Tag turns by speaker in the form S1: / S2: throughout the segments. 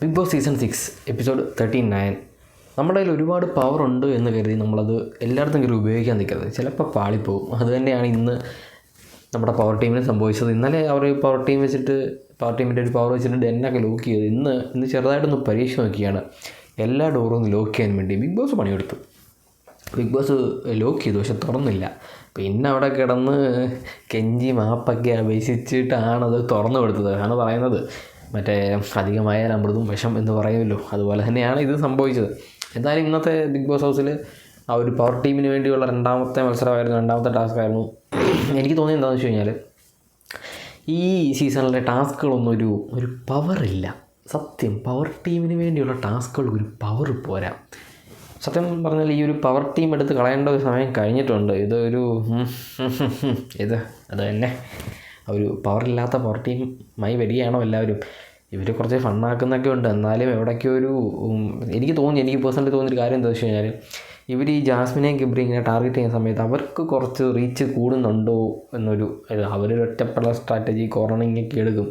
S1: Bigg Boss season six episode thirty nine നമ്മുടെ കയ്യിൽ ഒരുപാട് പവർ ഉണ്ട് എന്ന് കരുതി നമ്മളത് എല്ലായിടത്തും കയറി ഉപയോഗിക്കാൻ നിൽക്കരുത് ചിലപ്പോൾ പാളിപ്പോവും. അത് തന്നെയാണ് ഇന്ന് നമ്മുടെ പവർ ടീമിന് സംഭവിച്ചത്. ഇന്നലെ അവർ പവർ ടീം വെച്ചിട്ട് പവർ ടീമിന്റെ ഒരു പവർ വെച്ചിട്ട് ഡെന്നൊക്കെ ലോക്ക് ചെയ്ത് ഇന്ന് ഇന്ന് ചെറുതായിട്ടൊന്ന് പരീക്ഷ നോക്കിയാണ്. എല്ലാ ഡോറും ലോക്ക് ചെയ്യാൻ വേണ്ടി ബിഗ് ബോസ് പണിയെടുത്തു. ബിഗ് ബോസ് ലോക്ക് ചെയ്തു പക്ഷെ തുറന്നില്ല. പിന്നെ അവിടെ കിടന്ന് കെഞ്ചി മാപ്പൊക്കെ അപേക്ഷിച്ചിട്ടാണ് അത് തുറന്നു കൊടുത്തത്. ആണ് പറയുന്നത്. മറ്റേ അധികമായാൽ അമൃതും വിഷം എന്ന് പറയുമല്ലോ. അതുപോലെ തന്നെയാണ് ഇത് സംഭവിച്ചത്. എന്തായാലും ഇന്നത്തെ ബിഗ് ബോസ് ഹൗസിൽ ആ ഒരു പവർ ടീമിന് വേണ്ടിയുള്ള രണ്ടാമത്തെ മത്സരമായിരുന്നു രണ്ടാമത്തെ ടാസ്ക് ആയിരുന്നു. എനിക്ക് തോന്നിയത് എന്താണെന്ന് വെച്ച് കഴിഞ്ഞാൽ ഈ സീസണിലെ ടാസ്കുകളൊന്നും ഒരു ഒരു പവറില്ല സത്യം പവർ ടീമിന് വേണ്ടിയുള്ള ടാസ്കുകൾക്ക് ഒരു പവർ പോരാ. സത്യം പറഞ്ഞാൽ ഈ ഒരു പവർ ടീം എടുത്ത് കളയേണ്ട ഒരു സമയം കഴിഞ്ഞിട്ടുണ്ട്. ഇതൊരു ഇത് അത് തന്നെ. ഒരു പവറില്ലാത്ത പവർ ടീമായി വരികയാണോ എല്ലാവരും? ഇവർ കുറച്ച് ഫണ്ണാക്കുന്നൊക്കെ ഉണ്ട്. എന്നാലും എവിടേക്കോ ഒരു എനിക്ക് തോന്നി എനിക്ക് പേഴ്സണലി തോന്നിയൊരു കാര്യം എന്താ വെച്ച് കഴിഞ്ഞാൽ ഇവർ ഈ ജാസ്മിനെയും ഗിബ്രി ഇങ്ങനെ ടാർഗറ്റ് ചെയ്യുന്ന സമയത്ത് അവർക്ക് കുറച്ച് റീച്ച് കൂടുന്നുണ്ടോ എന്നൊരു അവരൊരു ഒറ്റപ്പുള്ള സ്ട്രാറ്റജി കോർണറിങ് ഒക്കെ എടുക്കും.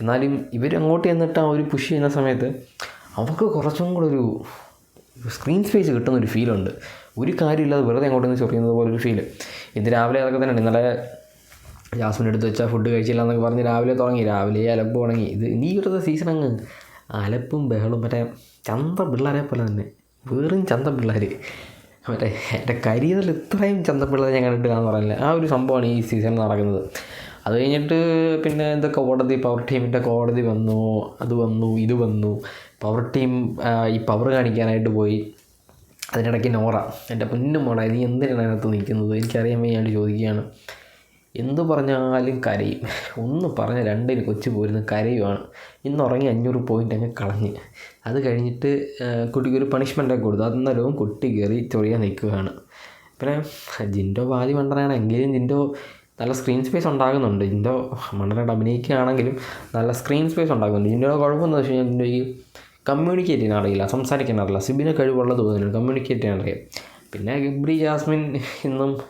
S1: എന്നാലും ഇവരങ്ങോട്ട് ചെന്നിട്ട് ആ ഒരു പുഷ് ചെയ്യുന്ന സമയത്ത് അവർക്ക് കുറച്ചും കൂടെ ഒരു സ്ക്രീൻ സ്പേസ് കിട്ടുന്ന ഒരു ഫീലുണ്ട് ഒരു കാര്യമില്ലാതെ വെറുതെ അങ്ങോട്ട് നിന്ന് ചൊറിയുന്നത് പോലെ ഒരു ഫീൽ ഇത് രാവിലെ അതൊക്കെ തന്നെയാണ് ഇന്നലെ ജാസ്മിൻ എടുത്ത് വെച്ചാൽ ഫുഡ് കഴിച്ചില്ല എന്നൊക്കെ പറഞ്ഞ് രാവിലെ തുടങ്ങി. രാവിലെ അലപ്പ് തുടങ്ങി. ഇത് നീ ഇവിടുത്തെ സീസൺ അങ്ങ് അലപ്പും ബഹളും. മറ്റേ ചന്ത പിള്ളേരെ പോലെ തന്നെ. വേറും ചന്ത പിള്ളേർ മറ്റേ എന്റെ കരിയറിൽ ഇത്രയും ചന്ത പിള്ളേരെ ഞാൻ കണ്ടിട്ടില്ല എന്ന് പറഞ്ഞില്ല. ആ ഒരു സംഭവമാണ് ഈ സീസൺ നടക്കുന്നത്. അത് കഴിഞ്ഞിട്ട് പിന്നെ എന്തൊക്കെ കോടതി പവർ ടീമിന്റെ കോടതി വന്നു. അത് വന്നു ഇത് വന്നു. പവർ ടീം ഈ പവർ കാണിക്കാനായിട്ട് പോയി. അതിനിടയ്ക്ക് നോറ എന്റെ പൊന്നും മോളെ നീ എന്തിനാണ് അതിനകത്ത് നിൽക്കുന്നത്? എനിക്കറിയാൻ വേണ്ടി ചോദിക്കുകയാണ്. എന്ത് പറഞ്ഞാലും കരയും. ഒന്ന് പറഞ്ഞ രണ്ടിന് കൊച്ചു പോരുന്ന കരയുവാണ്. ഇന്ന് ഉറങ്ങി അഞ്ഞൂറ് പോയിന്റ് അങ്ങ് കളഞ്ഞ്. അത് കഴിഞ്ഞിട്ട് ആ, കുട്ടിക്ക് ഒരു പണിഷ്മെന്റൊക്കെ കൊടുത്തു. അന്നേരവും കുട്ടി കയറി ചൊറിയാൻ നിൽക്കുകയാണ്. പിന്നെ ജിൻഡോ പാതി മണ്ടനാണ്. എങ്കിലും ജിൻഡോ നല്ല സ്ക്രീൻ സ്പേസ് ഉണ്ടാകുന്നുണ്ട്. ജിൻഡോ മണ്ടനായിട്ട് അഭിനയിക്കുകയാണെങ്കിലും നല്ല സ്ക്രീൻ സ്പേസ് ഉണ്ടാകുന്നുണ്ട്. ജിൻഡോയുടെ കുഴപ്പമെന്ന് വെച്ച് കഴിഞ്ഞാൽ ജിൻഡോയ്ക്ക് കമ്മ്യൂണിക്കേറ്റ് ചെയ്യാൻ അറിയില്ല. സംസാരിക്കാൻ അറിയില്ല. സിബിന് കഴിവുള്ളത് തോന്നുന്നു കമ്മ്യൂണിക്കേറ്റ് ചെയ്യാൻ അറിയാം. പിന്നെ ഗബ്രി ജാസ്മിൻ ഇന്നും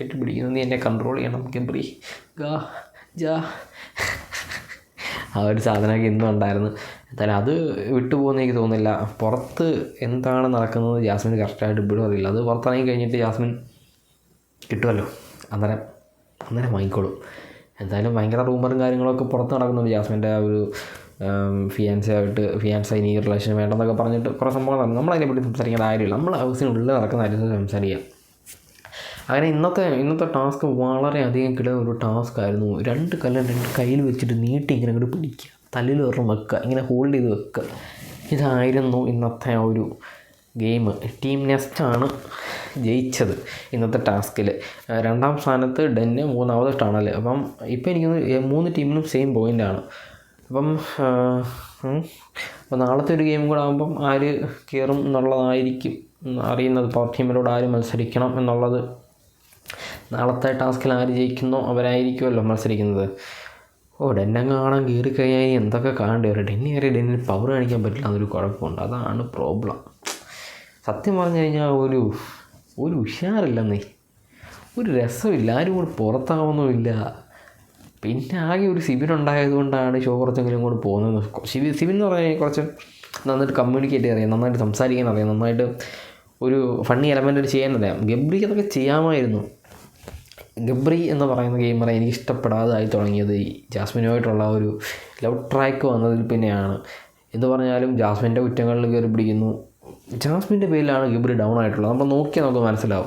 S1: കെട്ടിപ്പിടിക്കുന്നു. നീ എന്നെ കൺട്രോൾ ചെയ്യണം ഗബ്രി. ഗാ ജാ. ആ ഒരു സാധനമൊക്കെ ഇന്നും ഉണ്ടായിരുന്നു. എന്തായാലും അത് വിട്ടുപോകുന്ന എനിക്ക് തോന്നുന്നില്ല. പുറത്ത് എന്താണ് നടക്കുന്നത് ജാസ്മിന് കറക്റ്റായിട്ട് ഇപ്പോഴും അറിയില്ല. അത് പുറത്തിറങ്ങി കഴിഞ്ഞിട്ട് ജാസ്മിൻ കിട്ടുമല്ലോ. അന്നേരം അന്നേരം വാങ്ങിക്കോളും. എന്തായാലും ഭയങ്കര റൂമറും കാര്യങ്ങളൊക്കെ പുറത്ത് നടക്കുന്നുണ്ട് ജാസ്മിന്റെ ആ ഒരു ഫിയാൻസി ആയിട്ട് ഫിയാൻസ ഇനി റിലേഷൻ വേണ്ടെന്നൊക്കെ പറഞ്ഞിട്ട് കുറേ സംഭവങ്ങൾ നടന്നു നമ്മളതിനെപ്പറ്റി സംസാരിക്കേണ്ട കാര്യമില്ല. നമ്മൾ ഹൗസിനുള്ളിൽ നടക്കുന്ന കാര്യത്തിൽ സംസാരിക്കാം. അങ്ങനെ ഇന്നത്തെ ഇന്നത്തെ ടാസ്ക് വളരെ അധികം കിടന്ന ഒരു ടാസ്ക് ആയിരുന്നു. രണ്ട് കല്ലും രണ്ട് കയ്യിൽ വെച്ചിട്ട് നീട്ടി ഇങ്ങനെ അങ്ങോട്ട് പിടിക്കുക. തല്ലിൽ ഒരെണ്ണം വെക്കുക. ഇങ്ങനെ ഹോൾഡ് ചെയ്ത് വെക്കുക. ഇതായിരുന്നു ഇന്നത്തെ ആ ഒരു ഗെയിം ടീം നെസ്റ്റാണ് ജയിച്ചത് ഇന്നത്തെ ടാസ്കിൽ രണ്ടാം സ്ഥാനത്ത് ഡെന്ന് മൂന്നാമത് ടണൽ അപ്പം ഇപ്പോൾ എനിക്ക് മൂന്ന് ടീമിനും സെയിം പോയിന്റാണ് അപ്പം അപ്പോൾ നാളത്തെ ഒരു ഗെയിം കൂടെ ആകുമ്പം ആര് കയറും എന്നുള്ളതായിരിക്കും അറിയുന്നത്. പവർ ടീമിലൂടെ ആര് മത്സരിക്കണം എന്നുള്ളത്. നാളത്തെ ടാസ്കിൽ ആര് ജയിക്കുന്നോ അവരായിരിക്കുമല്ലോ മത്സരിക്കുന്നത്. ഓ കാണാൻ കയറി കഴിഞ്ഞാൽ ഇനി എന്തൊക്കെ കാണേണ്ടി വരും? ഡെന്നി കയറി ഡെന്നിന് പവർ കാണിക്കാൻ പറ്റില്ല എന്നൊരു കുഴപ്പമുണ്ട്. അതാണ് പ്രോബ്ലം സത്യം പറഞ്ഞു കഴിഞ്ഞാൽ ഒരു ഒരു ഉഷാറില്ലെന്നേ. ഒരു രസമില്ല. ആരും കൂടി പുറത്താവുന്നുമില്ല. പിന്നെ ആകെ ഒരു സിബിൻ ഉണ്ടായത് കൊണ്ടാണ് ഷോ കുറച്ചെങ്കിലും കൂടെ പോകുന്നത്. സിബി സിബിൻ എന്ന് പറഞ്ഞാൽ കുറച്ച് നന്നായിട്ട് കമ്മ്യൂണിക്കേറ്റ് അറിയാം നന്നായിട്ട് സംസാരിക്കാൻ അറിയാം നന്നായിട്ട് ഒരു ഫണ്ണി എലമെന്റ് ചെയ്യാൻ അറിയാം ഗബ്രിക്ക് അതൊക്കെ ചെയ്യാമായിരുന്നു. ഗബ്രി എന്ന് പറയുന്ന ഗെയിമറെ എനിക്ക് ഇഷ്ടപ്പെടാതായി തുടങ്ങിയത് ഈ ജാസ്മിനുമായിട്ടുള്ള ഒരു ലവ് ട്രാക്ക് വന്നതിൽ പിന്നെയാണ്. എന്ന് പറഞ്ഞാലും ജാസ്മിന്റെ കുറ്റങ്ങളിൽ കയറി പിടിക്കുന്നു. ജാസ്മിന്റെ പേരിലാണ് ഗബ്രി ഡൗൺ ആയിട്ടുള്ളത്. നമ്മൾ നോക്കിയാൽ നമുക്ക് മനസ്സിലാവും.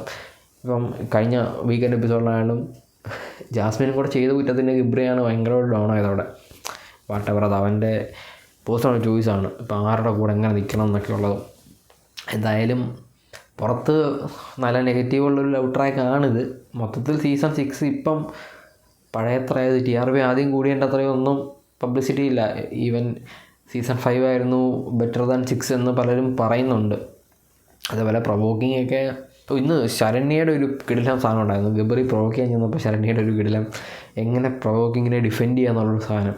S1: ഇപ്പം കഴിഞ്ഞ വീക്കെൻഡ് എപ്പിസോഡിലായാലും ജാസ്മിനും കൂടെ ചെയ്ത കുറ്റത്തിന് ഗിബ്രിയാണ് ഭയങ്കരമായിട്ട് ഡൗൺ ആയതവിടെ. വാട്ടെവർ അത് അവന്റെ പേഴ്സണൽ ചോയ്സാണ് ഇപ്പം ആരുടെ കൂടെ എങ്ങനെ നിൽക്കണം എന്നൊക്കെ ഉള്ളത്. എന്തായാലും പുറത്ത് നല്ല നെഗറ്റീവുള്ളൊരു ലവ് ട്രാക്കാണിത് മൊത്തത്തിൽ സീസൺ സിക്സ് ഇപ്പം പഴയത്രയത് ടി ആർ ബി ആദ്യം കൂടിയതിന്റെ അത്രയും ഒന്നും പബ്ലിസിറ്റി ഇല്ല. ഈവൻ സീസൺ ഫൈവ് ആയിരുന്നു ബെറ്റർ ദാൻ സിക്സ് എന്ന് പലരും പറയുന്നുണ്ട്. അതേപോലെ പ്രൊവോക്കിംഗ് ഒക്കെ ഓ, ഇന്ന് ശരണ്യയുടെ ഒരു കിടിലം സാധനം ഉണ്ടായിരുന്നു ഗബറി പ്രൊവോക്ക് ചെയ്യാൻ ചെന്നപ്പോൾ ശരണ്യയുടെ ഒരു കിടിലം എങ്ങനെ പ്രൊവോക്കിങ്ങിനെ ഡിഫെൻഡ് ചെയ്യാന്നുള്ളൊരു സാധനം.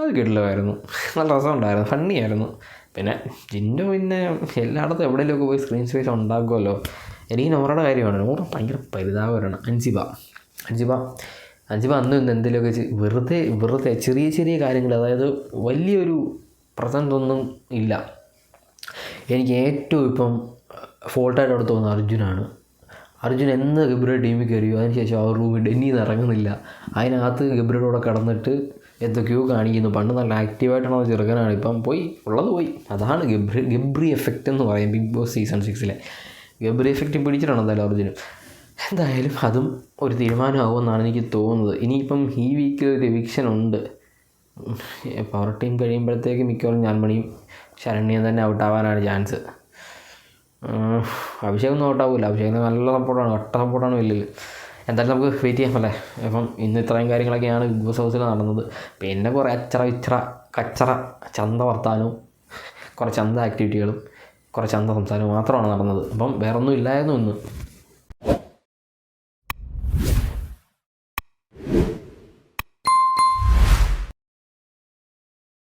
S1: അത് കിടിലമായിരുന്നു. നല്ല രസമുണ്ടായിരുന്നു. ഫണ്ണി ആയിരുന്നു. പിന്നെ ജിൻഡോ പിന്നെ എല്ലായിടത്തും എവിടെയെങ്കിലുമൊക്കെ പോയി സ്ക്രീൻ സ്പേസ് ഉണ്ടാക്കുമല്ലോ. എനിക്ക് നോറയുടെ കാര്യമാണ്. നോറ ഭയങ്കര പരിതാപകരമാണ് അൻസിബ. അൻസിബ. അൻസിബ അന്നും ഇന്ന് എന്തെങ്കിലുമൊക്കെ വെറുതെ വെറുതെ ചെറിയ ചെറിയ കാര്യങ്ങൾ അതായത് വലിയൊരു പ്രസൻസ് ഒന്നും ഇല്ല. എനിക്ക് ഏറ്റവും ഇപ്പം ഫോൾട്ടായിട്ട് അവിടെ തോന്നുന്നത് അർജുനാണ്. അർജുൻ എന്ന് ഗബ്രിയുടെ ടീമിൽ കയറിയോ അതിനുശേഷം ആ റൂമിൽ ഡെന്നിന്ന് ഇറങ്ങുന്നില്ല. അതിനകത്ത് ഗബ്രിയുടെ കൂടെ കിടന്നിട്ട് എന്തൊക്കെയോ കാണിക്കുന്നു. പണ്ട് നല്ല ആക്റ്റീവായിട്ടുള്ള ചെറുക്കനാണ്. ഇപ്പം പോയി ഉള്ളത് പോയി. അതാണ് ഗബ്രി ഗബ്രി എഫക്റ്റ് എന്ന് പറയും ബിഗ് ബോസ് സീസൺ സിക്സിലെ ഗബ്രി എഫക്റ്റ് പിടിച്ചിട്ടാണ് എന്തായാലും അർജുനും എന്തായാലും അതും ഒരു തീരുമാനമാകുമെന്നാണ് എനിക്ക് തോന്നുന്നത്. ഇനിയിപ്പം ഈ വീക്കിൽ ഒരു എവിക്ഷൻ ഉണ്ട്. പവർ ടീം കഴിയുമ്പോഴത്തേക്ക് മിക്കവാറും ഞാൻ മണിയും ശരണ്യം തന്നെ ഔട്ടാവാനാണ് ചാൻസ് അഭിഷേകൊന്നും ഔട്ടാവില്ല അഭിഷേകിന് നല്ല സപ്പോർട്ടാണ് ഒട്ട സപ്പോർട്ടാണ് വലിയ എന്തായാലും നമുക്ക് വെയിറ്റ് ചെയ്യാം അല്ലേ? അപ്പം ഇന്ന് ഇത്രയും കാര്യങ്ങളൊക്കെയാണ് ബിഗ് ബോസ് ഹൗസിൽ നടന്നത്. പിന്നെ കുറേ അച്ചറ ഇച്ചറ കച്ചറ ചന്ത വർത്താനവും കുറേ ചന്ത ആക്ടിവിറ്റികളും കുറേ ചന്ത സംസാരവും മാത്രമാണ് നടന്നത്. അപ്പം വേറൊന്നും ഇല്ലായിരുന്നു ഇന്ന്.